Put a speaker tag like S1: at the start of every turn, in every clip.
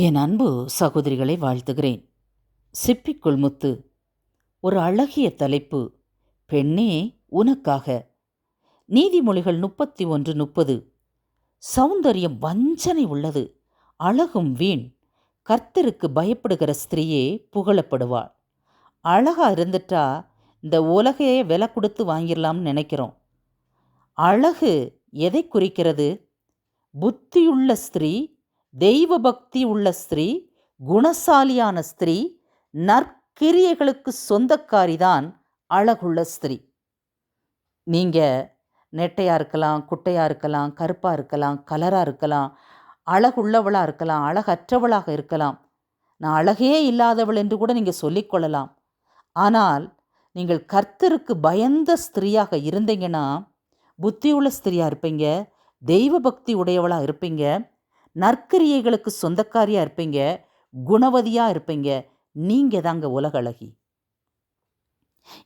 S1: என் அன்பு சகோதரிகளை வாழ்த்துகிறேன். சிப்பிக்குள் முத்து ஒரு அழகிய தலைப்பு பெண்ணே உனக்காக. நீதிமொழிகள் முப்பத்தி ஒன்று முப்பது. சௌந்தரியம் வஞ்சனை உள்ளது. அழகும் வீண். கர்த்தருக்கு பயப்படுகிற ஸ்திரீயே புகழப்படுவாள். அழகா இருந்துட்டா இந்த உலகையே விலை கொடுத்து வாங்கிடலாம்னு நினைக்கிறோம். அழகு எதை குறிக்கிறது? புத்தியுள்ள ஸ்திரீ தெய்வ பக்தி உள்ள ஸ்திரீ குணசாலியான ஸ்திரீ நற்கிரியைகளுக்கு சொந்தக்காரிதான் அழகுள்ள ஸ்திரீ. நீங்கள் நெட்டையாக இருக்கலாம் குட்டையாக இருக்கலாம் கருப்பாக இருக்கலாம் கலராக இருக்கலாம் அழகுள்ளவளாக இருக்கலாம் அழகற்றவளாக இருக்கலாம். நான் அழகே இல்லாதவள் என்று கூட நீங்கள் சொல்லிக்கொள்ளலாம் ஆனால் நீங்கள் கர்த்தருக்கு பயந்த ஸ்திரீயாக இருந்தீங்கன்னா புத்தியுள்ள ஸ்திரியாக இருப்பீங்க தெய்வ பக்தி உடையவளாக இருப்பீங்க நற்கிரியைகளுக்கு சொந்தக்காரியாக இருப்பீங்க குணவதியாக இருப்பீங்க நீங்கள் தாங்க உலகழகி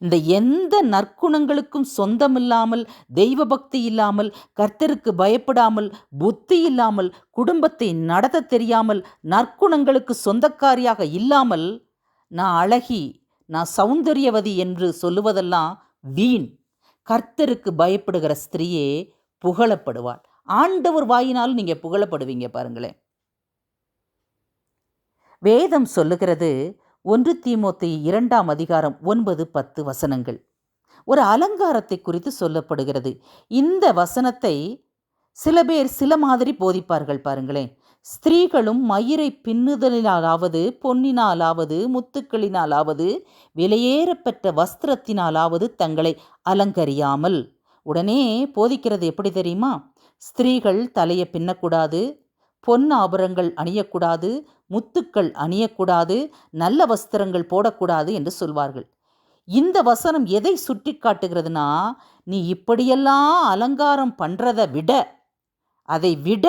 S1: இந்த எந்த நற்குணங்களுக்கும் சொந்தம் இல்லாமல் தெய்வ பக்தி இல்லாமல் கர்த்தருக்கு பயப்படாமல் புத்தி இல்லாமல் குடும்பத்தை நடத்த தெரியாமல் நற்குணங்களுக்கு சொந்தக்காரியாக இல்லாமல் நான் அழகி நான் சௌந்தரியவதி என்று சொல்லுவதெல்லாம் வீண். கர்த்தருக்கு பயப்படுகிற ஸ்திரீயே புகழப்படுவாள். ஆண்டவர் வாயினாலும் நீங்கள் புகழப்படுவீங்க பாருங்களேன். வேதம் சொல்லுகிறது ஒன்று தீமோத்தி இரண்டாம் அதிகாரம் ஒன்பது பத்து வசனங்கள். ஒரு அலங்காரத்தை குறித்து சொல்லப்படுகிறது. இந்த வசனத்தை சில பேர் சில மாதிரி போதிப்பார்கள் பாருங்களேன். ஸ்திரீகளும் மயிரை பின்னுதலினாலாவது பொன்னினாலாவது முத்துக்களினாலாவது விலையேறப்பெற்ற வஸ்திரத்தினாலாவது தங்களை அலங்கரியாமல் உடனே போதிக்கிறது எப்படி தெரியுமா? ஸ்திரீகள் தலையை பின்னக்கூடாது பொன் ஆபரங்கள் அணியக்கூடாது முத்துக்கள் அணியக்கூடாது நல்ல வஸ்திரங்கள் போடக்கூடாது என்று சொல்வார்கள். இந்த வசனம் எதை சுட்டி காட்டுகிறதுனா நீ இப்படியெல்லாம் அலங்காரம் பண்ணுறதை விட அதை விட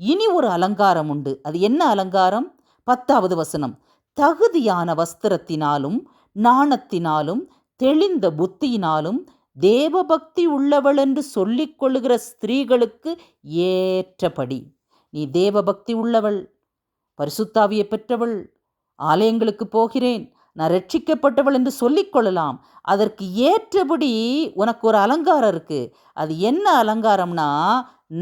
S1: இனி ஒரு அலங்காரம் உண்டு. அது என்ன அலங்காரம்? பத்தாவது வசனம். தகுதியான வஸ்திரத்தினாலும் நாணத்தினாலும் தெளிந்த புத்தியினாலும் தேவபக்தி உள்ளவள் என்று சொல்லிக் கொள்ளுகிற ஸ்திரீகளுக்கு ஏற்றபடி. நீ தேவபக்தி உள்ளவள் பரிசுத்தாவியை பெற்றவள் ஆலயங்களுக்கு போகிறேன் நான் ரட்சிக்கப்பட்டவள் என்று சொல்லிக்கொள்ளலாம் அதற்கு ஏற்றபடி உனக்கு ஒரு அலங்காரம் இருக்கு. அது என்ன அலங்காரம்னா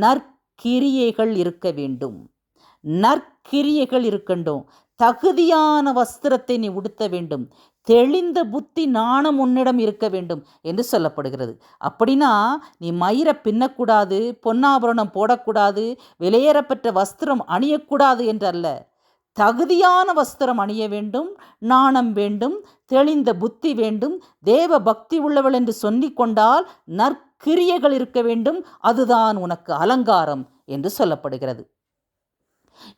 S1: நற்கிரியைகள் இருக்க வேண்டும். நற்கிரியைகள் இருக்கண்டும் தகுதியான வஸ்திரத்தை நீ உடுத்த வேண்டும். தெளிந்த புத்தி நாணம் உன்னிடம் இருக்க வேண்டும் என்று சொல்லப்படுகிறது. அப்படின்னா நீ மயிரை பின்னக்கூடாது பொன்னாபரணம் போடக்கூடாது விலையேறப்பட்ட வஸ்திரம் அணியக்கூடாது என்றல்ல. தகுதியான வஸ்திரம் அணிய வேண்டும் நாணம் வேண்டும் தெளிந்த புத்தி வேண்டும் தேவ பக்தி உள்ளவள் என்று சொல்லி கொண்டால் நற்கிரியைகள் இருக்க வேண்டும் அதுதான் உனக்கு அலங்காரம் என்று சொல்லப்படுகிறது.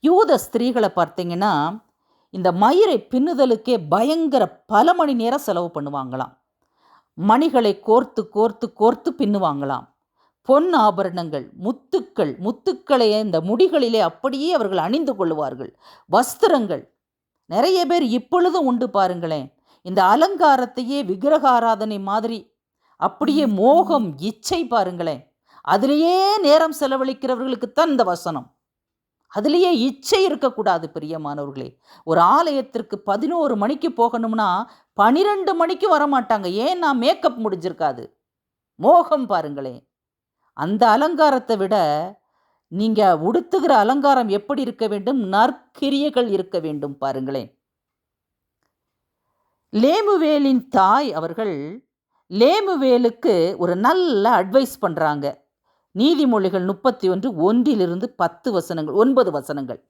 S1: யூத ஸ்திரீகளை பார்த்தீங்கன்னா இந்த மயிரை பின்னுதலுக்கே பயங்கர பல மணி நேரம் செலவு பண்ணுவாங்களாம். மணிகளை கோர்த்து கோர்த்து கோர்த்து பின்னுவாங்களாம். பொன் ஆபரணங்கள் முத்துக்கள் முத்துக்களை இந்த முடிகளிலே அப்படியே அவர்கள் அணிந்து கொள்வார்கள் வஸ்திரங்கள். நிறைய பேர் இப்பொழுதும் உண்டு பாருங்களேன். இந்த அலங்காரத்தையே விக்கிரக ஆராதனை மாதிரி அப்படியே மோகம் இச்சை பாருங்களேன். அதிலேயே நேரம் செலவழிக்கிறவர்களுக்குத்தான் இந்த வசனம். அதுலேயே இச்சை இருக்கக்கூடாது பிரியமானவர்களே. ஒரு ஆலயத்திற்கு பதினோரு மணிக்கு போகணும்னா பனிரெண்டு மணிக்கு வரமாட்டாங்க. ஏன் நான் மேக்கப் முடிஞ்சிருக்காது. மோகம் பாருங்களேன். அந்த அலங்காரத்தை விட நீங்கள் உடுத்துகிற அலங்காரம் எப்படி இருக்க வேண்டும்? நற்கிரியைகள் இருக்க வேண்டும் பாருங்களேன். லேமுவேலின் தாய் அவர்கள் லேமுவேலுக்கு ஒரு நல்ல அட்வைஸ் பண்ணுறாங்க நீதிமொழிகள் முப்பத்தி ஒன்று ஒன்றிலிருந்து பத்து வசனங்கள் ஒன்பது வசனங்கள்.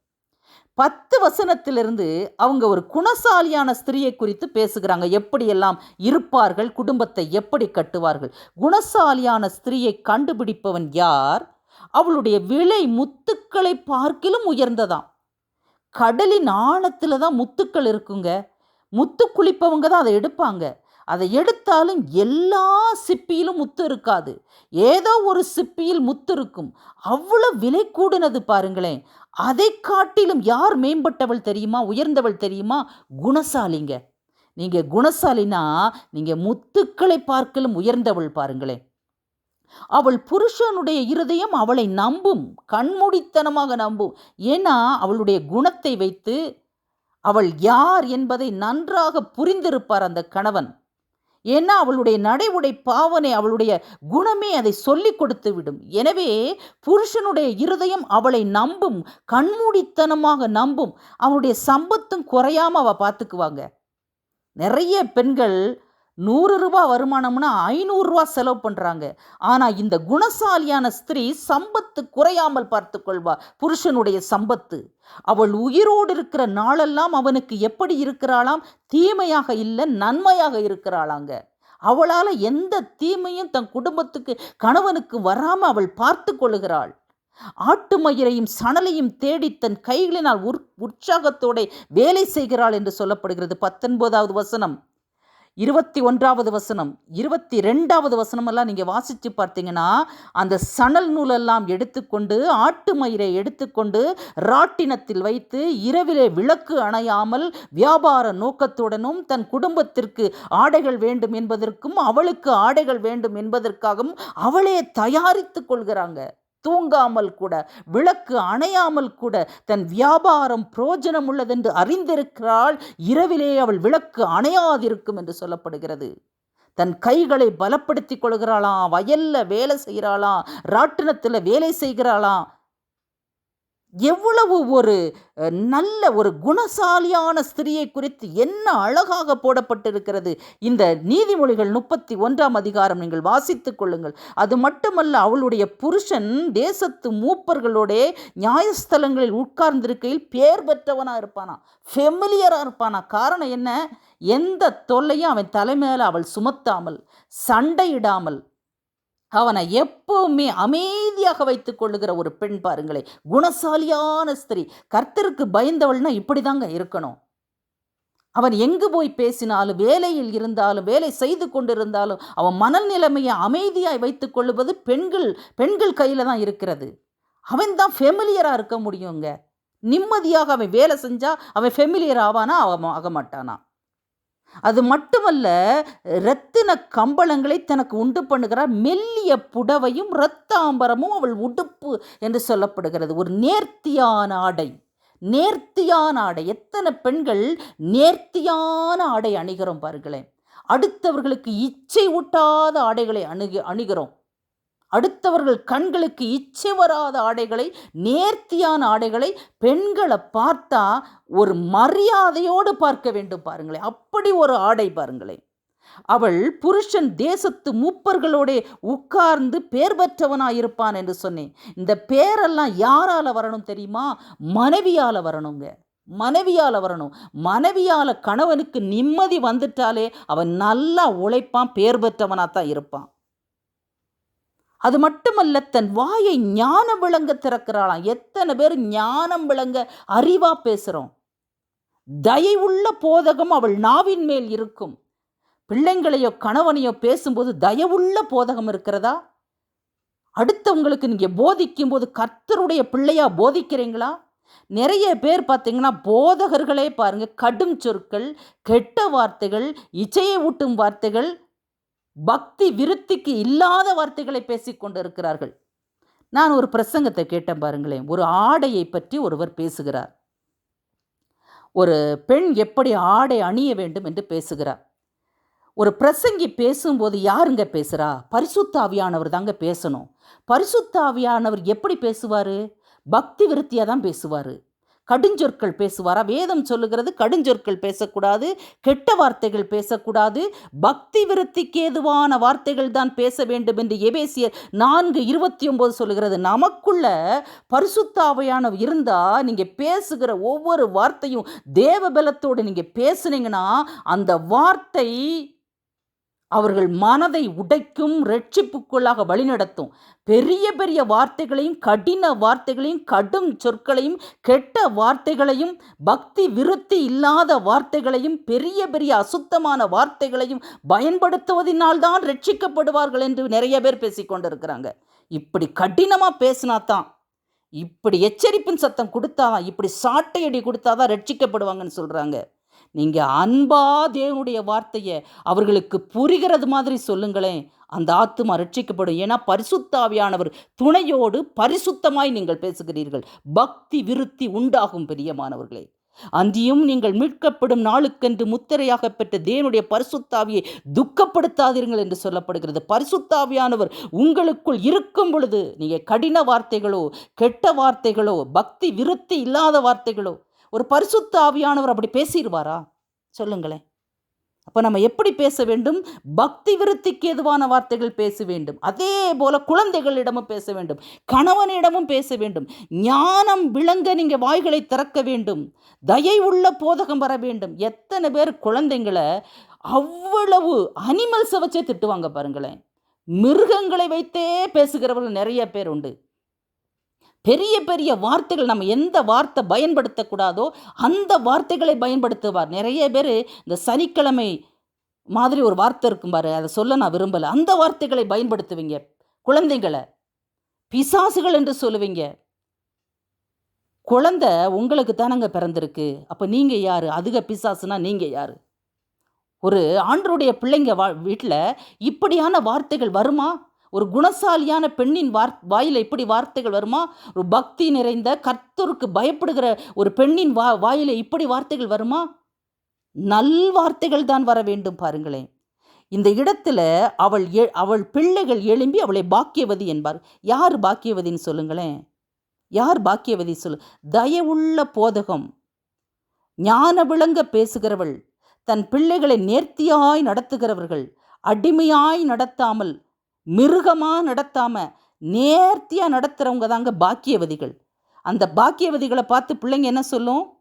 S1: பத்து வசனத்திலிருந்து அவங்க ஒரு குணசாலியான ஸ்திரியை குறித்து பேசுகிறாங்க. எப்படியெல்லாம் இருப்பார்கள் குடும்பத்தை எப்படி கட்டுவார்கள்? குணசாலியான ஸ்திரியை கண்டுபிடிப்பவன் யார்? அவளுடைய விலை முத்துக்களை பார்க்கிலும் உயர்ந்ததாம். கடலின் ஆழத்தில் தான் முத்துக்கள் இருக்குங்க. முத்து குளிப்பவங்க தான் அதை எடுப்பாங்க. அதை எடுத்தாலும் எல்லா சிப்பியிலும் முத்து இருக்காது. ஏதோ ஒரு சிப்பியில் முத்து இருக்கும். அவ்வளோ விலை கூடினது பாருங்களேன். அதை காட்டிலும் யார் மேம்பட்டவள் தெரியுமா? உயர்ந்தவள் தெரியுமா? குணசாலிங்க. நீங்கள் குணசாலினா நீங்கள் முத்துக்களை பார்க்கலும் உயர்ந்தவள் பாருங்களேன். அவள் புருஷனுடைய இருதயம் அவளை நம்பும். கண்மூடித்தனமாக நம்பும். ஏன்னா அவளுடைய குணத்தை வைத்து அவள் யார் என்பதை நன்றாக புரிந்திருப்பார் அந்த கணவன். ஏன்னா அவளுடைய நடை உடை பாவனை அவளுடைய குணமே அதை சொல்லிக் கொடுத்து விடும். எனவே புருஷனுடைய இருதயம் அவளை நம்பும் கண்மூடித்தனமாக நம்பும். அவனுடைய சம்பத்தும் குறையாம அவ பார்த்துக்குவாங்க நிறைய பெண்கள் நூறு ரூபா வருமானம்னா ஐநூறுரூவா செலவு பண்ணுறாங்க ஆனால் இந்த குணசாலியான ஸ்திரீ சம்பத்து குறையாமல் பார்த்து கொள்வா. புருஷனுடைய சம்பத்து. அவள் உயிரோடு இருக்கிற நாளெல்லாம் அவனுக்கு எப்படி இருக்கிறாளாம்? தீமையாக இல்லை நன்மையாக இருக்கிறாளாங்க. அவளால் எந்த தீமையும் தன் குடும்பத்துக்கு கணவனுக்கு வராமல் அவள் பார்த்து கொள்ளுகிறாள். ஆட்டு மயிரையும் சணலையும் தேடி தன் கைகளினால் உற் உற்சாகத்தோட வேலை செய்கிறாள் என்று சொல்லப்படுகிறது. பத்தொன்பதாவது வசனம். இருபத்தி ஒன்றாவது வசனம் இருபத்தி ரெண்டாவது வசனமெல்லாம் நீங்கள் வாசித்து பார்த்தீங்கன்னா அந்த சணல் நூலெல்லாம் எடுத்துக்கொண்டு ஆட்டு மயிரை எடுத்துக்கொண்டு ராட்டினத்தில் வைத்து இரவிலே விளக்கு அணையாமல் வியாபார நோக்கத்துடனும் தன் குடும்பத்திற்கு ஆடைகள் வேண்டும் என்பதற்கும் அவளுக்கு ஆடைகள் வேண்டும் என்பதற்காகவும் அவளே தயாரித்து கொள்கிறாங்க. தூங்காமல் கூட விளக்கு அணையாமல் கூட தன் வியாபாரம் புரோஜனம் உள்ளதென்று அறிந்திருக்கிறாள். இரவிலே அவள் விளக்கு அணையாதிருக்கும் என்று சொல்லப்படுகிறது. தன் கைகளை பலப்படுத்திக் கொள்கிறாளாம் வயல்ல வேலை செய்கிறாளாம் ராட்டினத்தில் வேலை செய்கிறாளாம் எவ்வளவு ஒரு நல்ல ஒரு குணசாலியான ஸ்திரியை குறித்து என்ன அழகாக போடப்பட்டிருக்கிறது. இந்த நீதிமொழிகள் முப்பத்தி ஒன்றாம் அதிகாரம் நீங்கள் வாசித்துக் கொள்ளுங்கள். அது மட்டுமல்ல அவளுடைய புருஷன் தேசத்து மூப்பர்களோட நியாயஸ்தலங்களில் உட்கார்ந்திருக்கையில் பேர் பெற்றவனாக இருப்பானா? ஃபெமிலியராக இருப்பானா? காரணம் என்ன? எந்த தொல்லையும் அவன் தலைமையில் அவள் சுமத்தாமல் சண்டையிடாமல் அவனை எப்பவுமே அமைதியாக வைத்து கொள்ளுகிற ஒரு பெண் பாருங்களே குணசாலியான ஸ்திரீ. கர்த்தருக்கு பயந்தவள்னா இப்படி தாங்க இருக்கணும். அவன் எங்கு போய் பேசினாலும் வேலையில் இருந்தாலும் வேலை செய்து கொண்டிருந்தாலும் அவன் மனநிலைமையை அமைதியாய் வைத்துக் கொள்ளுவது பெண்கள் பெண்கள் கையில் தான் இருக்கிறது. அவன் தான் ஃபெமிலியராக இருக்க முடியுங்க. நிம்மதியாக அவன் வேலை செஞ்சால் அவன் ஃபெமிலியர் ஆவானா? அவன் ஆக மாட்டானா அது மட்டுமல்ல இரத்தின கம்பளங்களை தனக்கு உண்டு பண்ணுகிறார். மெல்லிய புடவையும் இரத்தாம்பரமும் அவள் உடுப்பு என்று சொல்லப்படுகிறது. ஒரு நேர்த்தியான ஆடை. நேர்த்தியான ஆடை. எத்தனை பெண்கள் நேர்த்தியான ஆடை அணிகிறோம் பாருங்களேன். அடுத்தவர்களுக்கு இச்சை ஊட்டாத ஆடைகளை அணுகி அணுகிறோம். அடுத்தவர்கள் கண்களுக்கு இச்சை வராத ஆடைகளை நேர்த்தியான ஆடைகளை பெண்களை பார்த்தா ஒரு மரியாதையோடு பார்க்க வேண்டும் பாருங்களேன். அப்படி ஒரு ஆடை பாருங்களேன். அவள் புருஷன் தேசத்து மூப்பர்களோட உட்கார்ந்து பேர் பெற்றவனாக இருப்பான் என்று சொன்னேன். இந்த பேரெல்லாம் யாரால வரணும் தெரியுமா? மனைவியால் வரணுங்க. மனைவியால் வரணும். மனைவியால் கணவனுக்கு நிம்மதி வந்துட்டாலே அவன் நல்லா உழைப்பான் பேர் பெற்றவனாக தான் இருப்பான். அது மட்டுமல்ல தன் வாயை ஞானம் விளங்க திறக்கிறாளாம். எத்தனை பேர் ஞானம் விளங்க அறிவா பேசுகிறோம் தயவுள்ள போதகம் அவள் நாவின் மேல் இருக்கும். பிள்ளைங்களையோ கணவனையோ பேசும்போது தயவுள்ள போதகம் இருக்கிறதா? அடுத்தவங்களுக்கு நீங்கள் போதிக்கும் போது கர்த்தருடைய பிள்ளையா போதிக்கிறீங்களா? நிறைய பேர் பார்த்தீங்கன்னா போதகர்களே பாருங்க கடும் சொற்கள் கெட்ட வார்த்தைகள் இச்சையை ஊட்டும் வார்த்தைகள் பக்தி விருத்திக்கு இல்லாத வார்த்தைகளை பேசிக்கொண்டு இருக்கிறார்கள் நான் ஒரு பிரசங்கத்தை கேட்டேன் பாருங்களேன். ஒரு ஆடையை பற்றி ஒருவர் பேசுகிறார். ஒரு பெண் எப்படி ஆடை அணிய வேண்டும் என்று பேசுகிறார். ஒரு பிரசங்கி பேசும்போது யாருங்க பேசுகிறா பரிசுத்தாவியானவர் தாங்க பேசணும். பரிசுத்தாவியானவர் எப்படி பேசுவார்? பக்தி விருத்தியாக தான் பேசுவார். கடுஞ்சொற்கள் பேசுவாரா? வேதம் சொல்லுகிறது கடுஞ்சொற்கள் பேசக்கூடாது கெட்ட வார்த்தைகள் பேசக்கூடாது பக்தி விருத்திக்கு ஏதுவான வார்த்தைகள் தான் பேச வேண்டும் என்று எபேசியர் நான்கு இருபத்தி ஒன்பது சொல்லுகிறது. நமக்குள்ள பரிசுத்தாவையான இருந்தால் நீங்கள் பேசுகிற ஒவ்வொரு வார்த்தையும் தேவ பலத்தோடு நீங்கள் பேசுனீங்கன்னா அந்த வார்த்தை அவர்கள் மனதை உடைக்கும் ரட்சிப்புக்குள்ளாக வழிநடத்தும். பெரிய பெரிய வார்த்தைகளையும் கடின வார்த்தைகளையும் கடும் சொற்களையும் கெட்ட வார்த்தைகளையும் பக்தி விருத்தி இல்லாத வார்த்தைகளையும் பெரிய பெரிய அசுத்தமான வார்த்தைகளையும் பயன்படுத்துவதனால்தான் ரட்சிக்கப்படுவார்கள் என்று நிறைய பேர் பேசிக்கொண்டிருக்கிறாங்க இப்படி கடினமாக பேசினா தான் இப்படி எச்சரிப்பின் சத்தம் கொடுத்தாதான் இப்படி சாட்டையடி கொடுத்தாதான் ரட்சிக்கப்படுவாங்கன்னு சொல்கிறாங்க நீங்கள் அன்பா தேவனுடைய வார்த்தையை அவர்களுக்கு புரிகிறது மாதிரி சொல்லுங்களேன். அந்த ஆத்துமா ரட்சிக்கப்படும். ஏன்னா பரிசுத்தாவியானவர் துணையோடு பரிசுத்தமாய் நீங்கள் பேசுகிறீர்கள். பக்தி விருத்தி உண்டாகும் பிரியமானவர்களே. அந்தியும் நீங்கள் மீட்கப்படும் நாளுக்கென்று முத்திரையாக பெற்ற தேவனுடைய பரிசுத்தாவியை துக்கப்படுத்தாதீர்கள் என்று சொல்லப்படுகிறது. பரிசுத்தாவியானவர் உங்களுக்குள் இருக்கும் பொழுது நீங்கள் கடின வார்த்தைகளோ கெட்ட வார்த்தைகளோ பக்தி விருத்தி இல்லாத வார்த்தைகளோ ஒரு பரிசுத்த ஆவியானவர் அப்படி பேசிடுவாரா? சொல்லுங்களேன். அப்போ நம்ம எப்படி பேச வேண்டும்? பக்தி விருத்திக்கு எதுவான வார்த்தைகள் பேச வேண்டும்? அதே போல் குழந்தைகளிடமும் பேச வேண்டும். கணவனிடமும் பேச வேண்டும். ஞானம் விளங்க நீங்கள் வாய்களை திறக்க வேண்டும். தயை உள்ள போதகம் வர வேண்டும். எத்தனை பேர் குழந்தைங்களை அவ்வளவு அனிமல்ஸை வச்சே திட்டுவாங்க பாருங்களேன். மிருகங்களை வைத்தே பேசுகிறவர்கள் நிறைய பேர் உண்டு. பெரிய பெரிய வார்த்தைகள் நம்ம எந்த வார்த்தை பயன்படுத்தக்கூடாதோ அந்த வார்த்தைகளை பயன்படுத்துவார். நிறைய பேர் இந்த சனிக்கிழமை மாதிரி ஒரு வார்த்தை இருக்கும் பாரு அதை சொல்ல நான் விரும்பலை. அந்த வார்த்தைகளை பயன்படுத்துவீங்க. குழந்தைங்களை பிசாசுகள் என்று சொல்லுவீங்க. குழந்தை உங்களுக்கு தானங்க பிறந்திருக்கு. அப்போ நீங்கள் யார்? அதுக பிசாசுனா நீங்கள் யார்? ஒரு ஆண்டருடைய பிள்ளைங்க வா வீட்டில் இப்படியான வார்த்தைகள் வருமா? ஒரு குணசாலியான பெண்ணின் வார் வாயில் இப்படி வார்த்தைகள் வருமா? ஒரு பக்தி நிறைந்த கர்த்தருக்கு பயப்படுகிற ஒரு பெண்ணின் வா வாயில் இப்படி வார்த்தைகள் வருமா? நல் வார்த்தைகள் தான் வர வேண்டும் பாருங்களேன். இந்த இடத்துல அவள் எ அவள் பிள்ளைகள் எழும்பி அவளை பாக்கியவதி என்பார். யார் பாக்கியவதின்னு சொல்லுங்களேன். யார் பாக்கியவதி சொல்லு தயவுள்ள போதகம். ஞான விளங்க பேசுகிறவள். தன் பிள்ளைகளை நேர்த்தியாய் நடத்துகிறவர்கள். அடிமையாய் நடத்தாமல் மிருகமாக நடத்தாமல் நேர்த்தியாக நடத்துகிறவங்க தாங்க பாக்கியவதிகள். அந்த பாக்கியவதிகளை பார்த்து பிள்ளைங்க என்ன சொல்லும்?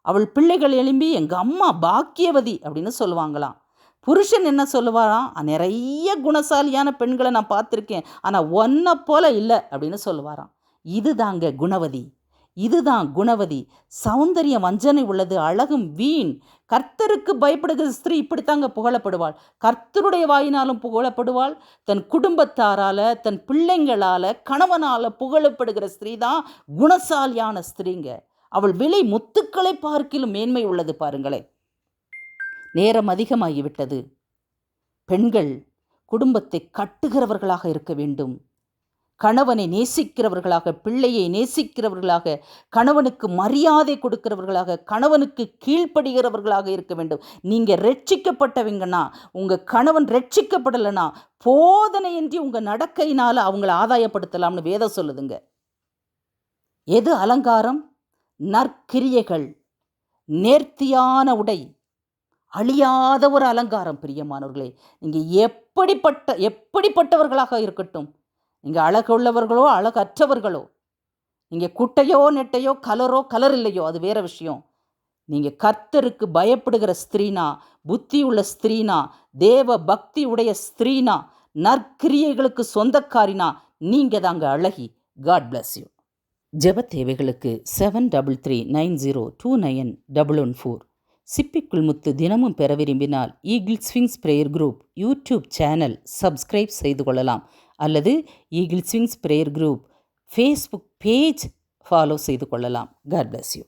S1: அவள் பிள்ளைகள் எழும்பி எங்கள் அம்மா பாக்கியவதி அப்படின்னு சொல்லுவாங்களாம். புருஷன் என்ன சொல்லுவாராம்? நிறைய குணசாலியான பெண்களை நான் பார்த்துருக்கேன். ஆனால் ஒன்றை போல இல்லை அப்படின்னு சொல்லுவாராம். இதுதாங்க குணவதி. இதுதான் குணவதி. சௌந்தரிய வஞ்சனை உள்ளது. அழகும் வீண். கர்த்தருக்கு பயப்படுகிற ஸ்திரீ இப்படித்தாங்க புகழப்படுவாள். கர்த்தருடைய வாயினாலும் புகழப்படுவாள். தன் குடும்பத்தாரால தன் பிள்ளைங்களால கணவனால புகழப்படுகிற ஸ்திரீ தான் குணசாலியான ஸ்திரீங்க. அவள் விலை முத்துக்களை பார்க்கிலும் மேன்மை உள்ளது பாருங்களேன் நேரம் அதிகமாகிவிட்டது. பெண்கள் குடும்பத்தை கட்டுகிறவர்களாக இருக்க வேண்டும். கணவனை நேசிக்கிறவர்களாக பிள்ளையை நேசிக்கிறவர்களாக கணவனுக்கு மரியாதை கொடுக்கிறவர்களாக கணவனுக்கு கீழ்ப்படுகிறவர்களாக இருக்க வேண்டும். நீங்கள் ரட்சிக்கப்பட்டவங்கன்னா உங்கள் கணவன் ரட்சிக்கப்படலைன்னா போதனையின்றி உங்கள் நடக்கையினால் அவங்கள ஆதாயப்படுத்தலாம்னு வேதம் சொல்லுதுங்க. எது அலங்காரம்? நற்கிரியைகள். நேர்த்தியான உடை. அழியாத ஒரு அலங்காரம் பிரியமானவர்களே. நீங்கள் எப்படிப்பட்ட எப்படிப்பட்டவர்களாக இருக்கட்டும் நீங்கள் அழகுள்ளவர்களோ அழகற்றவர்களோ நீங்கள் குட்டையோ நெட்டையோ கலரோ கலர் இல்லையோ அது வேற விஷயம். நீங்கள் கர்த்தருக்கு பயப்படுகிற ஸ்திரீனா புத்தி உள்ள ஸ்திரீனா தேவ பக்தி உடைய ஸ்திரீனா நற்கிரியைகளுக்கு சொந்தக்காரினா நீங்கள் தாங்க அழகி. காட் பிளஸ் யூ ஜெப தேவைகளுக்கு seven double three nine zero two nine double one four சிப்பிக்குள் முத்து தினமும் பெற விரும்பினால் Eagle Swings prayer group YouTube channel subscribe செய்து கொள்ளலாம். அல்லது Eagle Swings prayer group Facebook page follow செய்து கொள்ளலாம். God bless you